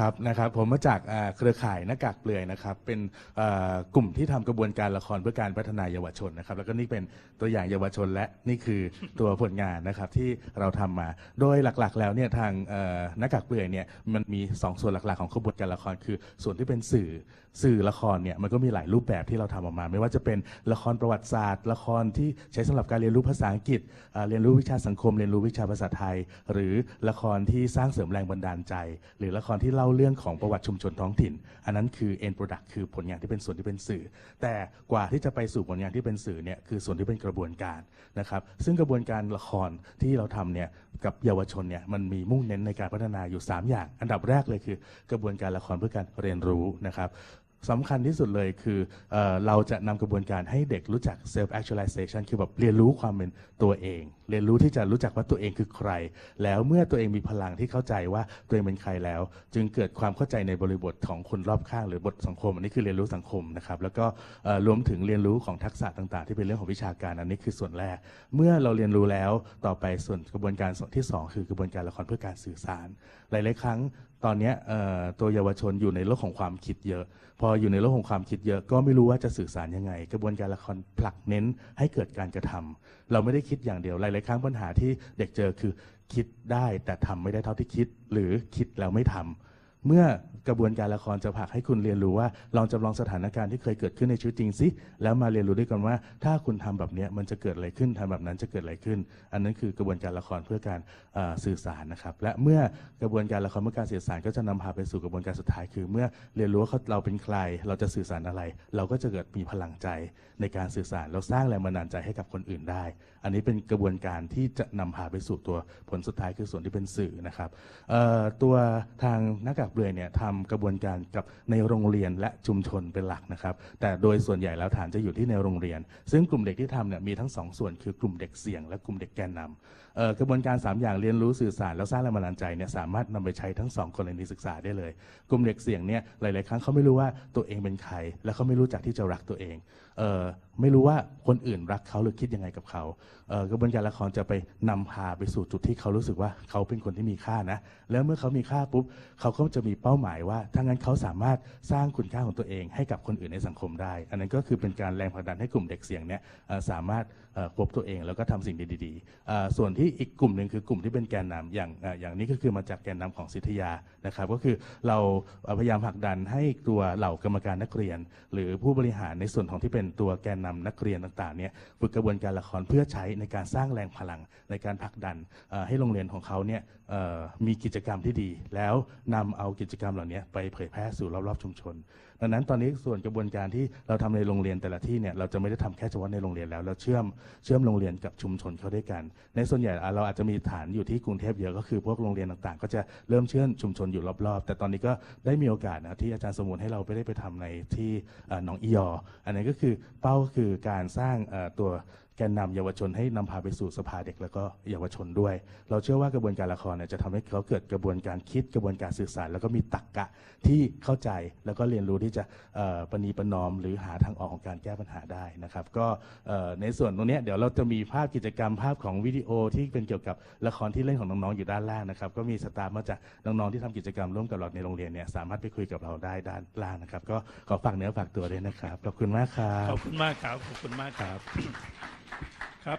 ครับนะครับผมมาจากเครือข่ายหน้ากากเปลือยนะครับ เป็นกลุ่มที่ทำกระบวนการละครเพื่อการพัฒนาเยาวชนนะครับ แล้วก็นี่เป็นตัวอย่างเยาวชนและนี่คือตัวผลงานนะครับที่เราทำมา โดยหลักๆ แล้วเนี่ยทางหน้ากากเปลือยเนี่ยมันมี 2 ส่วนหลักๆ ของกระบวนการละครคือ ส่วนที่เป็นสื่อสื่อละครเนี่ยมันก็มีหลายรูปแบบที่เราทำออกมา ไม่ว่าจะเป็นละครประวัติศาสตร์ ละครที่ใช้สำหรับการเรียนรู้ภาษาอังกฤษเรียนรู้วิชาสังคม เรียนรู้วิชาภาษาไทย หรือละครที่สร้างเสริมแรงบันดาลใจ หรือละครที่เล่าเรื่องของประวัติชุมชนท้องถิ่น อันนั้นคือ end product คือผลงานที่เป็นส่วนที่เป็นสื่อ แต่กว่าที่จะไปสู่ผลงานที่เป็นสื่อเนี่ยคือส่วนที่เป็นกระบวนการนะครับซึ่งกระบวนการละครที่เราทำเนี่ยกับเยาวชนเนี่ยมันมีมุ่งเน้นในการพัฒนาอยู่ 3 อย่าง อันดับแรกเลยคือ กระบวนการละครเพื่อการเรียนรู้นะครับ สำคัญที่สุดเลยคือเออเราจะนำกระบวนการให้เด็กรู้จัก self actualization คือแบบเรียนรู้ความเป็นตัวเอง เรียนรู้ที่จะรู้จักว่าตัวเองคือใคร แล้วเมื่อตัวเองมีพลังที่เข้าใจว่าตัวเองเป็นใครแล้ว จึงเกิดความเข้าใจในบริบทของคนรอบข้างหรือบทสังคม อันนี้คือเรียนรู้สังคมนะครับแล้วก็รวมถึงเรียนรู้ของทักษะต่างๆ ที่เป็นเรื่องของวิชาการอันนี้คือส่วนแรก เมื่อเราเรียนรู้แล้วต่อไปส่วนกระบวนการส่วนที่สองคือกระบวนการละครเพื่อการสื่อสาร หลายๆครั้งตอนนี้ตัวเยาวชนอยู่ในโลกของความคิดเยอะพออยู่ในโลกของความคิดเยอะ ก็ไม่รู้ว่าจะสื่อสารยังไง กระบวนการละครผลักเน้นให้เกิดการกระทำเราไม่ได้คิดอย่างเดียวหลายๆครั้งปัญหาที่เด็กเจอคือคิดได้แต่ทำไม่ได้เท่าที่คิด หรือคิดแล้วไม่ทำ เมื่อกระบวนการละครจะผลักให้คุณเรียนรู้ว่า ลองจำลองสถานการณ์ที่เคยเกิดขึ้นในชีวิตจริงสิแล้วมาเรียนรู้ด้วยกันว่า ถ้าคุณทำแบบนี้มันจะเกิดอะไรขึ้นทำแบบนั้นจะเกิดอะไรขึ้น อันนั้นคือกระบวนการละครเพื่อการสื่อสารนะครับ และเมื่อกระบวนการละครเพื่อการสื่อสารก็จะนำพาไปสู่กระบวนการสุดท้าย คือเมื่อเรียนรู้ว่าเราเป็นใคร เราจะสื่อสารอะไร เราก็จะเกิดมีพลังใจในการสื่อสารเราสร้างแรงบันดาลใจให้กับคนอื่นได้ อันนี้เป็นกระบวนการที่จะนำพาไปสู่ตัวผลสุดท้ายคือส่วนที่เป็นสื่อนะครับตัวทางน้ากากเปลือยเนี่ยทำกระบวนการกับในโรงเรียนและชุมชนเป็นหลักนะครับ แต่โดยส่วนใหญ่แล้วฐานจะอยู่ที่ในโรงเรียน ซึ่งกลุ่มเด็กที่ทำเนี่ยมีทั้งสองส่วนคือกลุ่มเด็กเสี่ยงและกลุ่มเด็กแกนนำกระบวนการ 3 อย่างเรียนรู้สื่อสารแล้วสร้างแรงบันดาลใจเนี่ยสามารถนำไปใช้ทั้งสองกรณีศึกษาได้เลย กลุ่มเด็กเสี่ยงเนี่ยหลาย ๆ ครั้งเขาไม่รู้ว่าตัวเองเป็นใคร และเขาไม่รู้จักที่จะรักตัวเองเออไม่รู้ว่าคนอื่นรักเขาหรือคิดยังไงกับเขาเกระบวนการละครจะไปนำพาไปสู่จุดที่เขารู้สึกว่าเขาเป็นคนที่มีค่านะ แล้วเมื่อเขามีค่าปุ๊บเขาก็จะมีเป้าหมายว่าถ้างั้นเขาสามารถสร้างคุณค่าของตัวเองให้กับคนอื่นในสังคมได้ อันนั้นก็คือเป็นการแรงผลักดันให้กลุ่มเด็กเสี่ยงเนี่ยสามารถควบตัวเองแล้วก็ทำสิ่งดีๆ ส่วนที่อีกกลุ่มหนึ่งคือกลุ่มที่เป็นแกนนำอย่างอย่างนี้ก็คือมาจากแกนนำของสิทธยานะครับ ก็คือเราพยายามผลักดันให้ตัวเหล่ากรรมการนักเรียน หรือผู้บริหารในส่วนของที่เป็นตัวแกนนำนักเรียนต่างๆเนี่ยฝึกกระบวนการละครเพื่อใช้ในการสร้างแรงพลังในการผลักดันให้โรงเรียนของเขาเนี่ยมีกิจกรรมที่ดี แล้วนำเอากิจกรรมเหล่านี้ไปเผยแพร่สู่รอบๆชุมชน ดังนั้นตอนนี้ส่วนกระบวนการที่เราทำในโรงเรียนแต่ละที่เนี่ยเราจะไม่ได้ทำแค่เฉพาะในโรงเรียนแล้วเราเชื่อมเชื่อมโรงเรียนกับชุมชนเข้าด้วยกัน ในส่วนใหญ่เราอาจจะมีฐานอยู่ที่กรุงเทพเยอะก็คือพวกโรงเรียนต่างๆ ก็จะเริ่มเชื่อมชุมชนอยู่รอบๆ แต่ตอนนี้ก็ได้มีโอกาสนะที่อาจารย์สมุนให้เราไปได้ไปทำในที่หนองอียอ อันนี้ก็คือเป้าก็คือการสร้างตัวแกนนำเยาวชนให้นำพาไปสู่สภาเด็กแล้วก็เยาวชนด้วย เราเชื่อว่ากระบวนการละครเนี่ยจะทำให้เขาเกิดกระบวนการคิดกระบวนการสื่อสาร แล้วก็มีตรรกะที่เข้าใจแล้วก็เรียนรู้ที่จะเอ่อประนีประนอม หรือหาทางออกของการแก้ปัญหาได้นะครับ ก็เอ่อในส่วนตรงเนี้ยเดี๋ยวเราจะมีภาพกิจกรรมภาพของวิดีโอที่เป็นเกี่ยวกับละครที่เล่นของน้องๆอยู่ด้านล่างนะครับ ก็มีสตาฟมาจากน้องๆที่ทำกิจกรรมร่วมกับเราในโรงเรียนเนี่ยสามารถไปคุยกับเราได้ด้านล่างนะครับ ก็ขอฝากเนื้อฝากตัวด้วยนะครับขอบคุณมากครับขอบคุณมากครับขอบคุณมากครับครับ